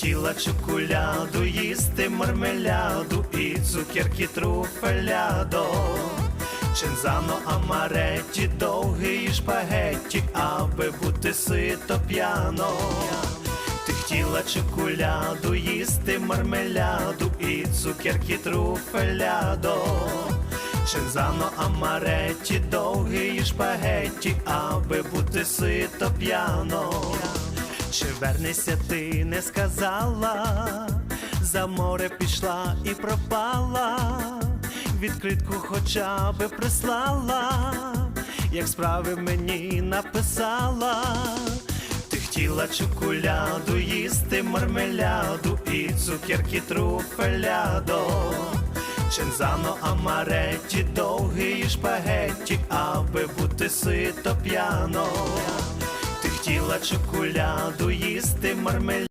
хотіла чоколяду, їсти мармеляду і цукерки труфелядо. Чензано амаретті, довгий шпагетті, аби бути сито п'яно. Ти хотіла чоколяду, їсти мармеляду і цукерки труфелядо. Чензано амаретті, довгий шпагетті, аби бути сито п'яно. Чи вернешся ти не сказала, за море пішла і пропала, відкритку хоча би прислала, як справи мені написала. Ти хотіла чоколяду, їсти мармеляду і цукерки труфелядо. Чензано амаретті, довгий шпагетті, аби бути сито п'яно. Хотіла чоколяду, їсти мармеляду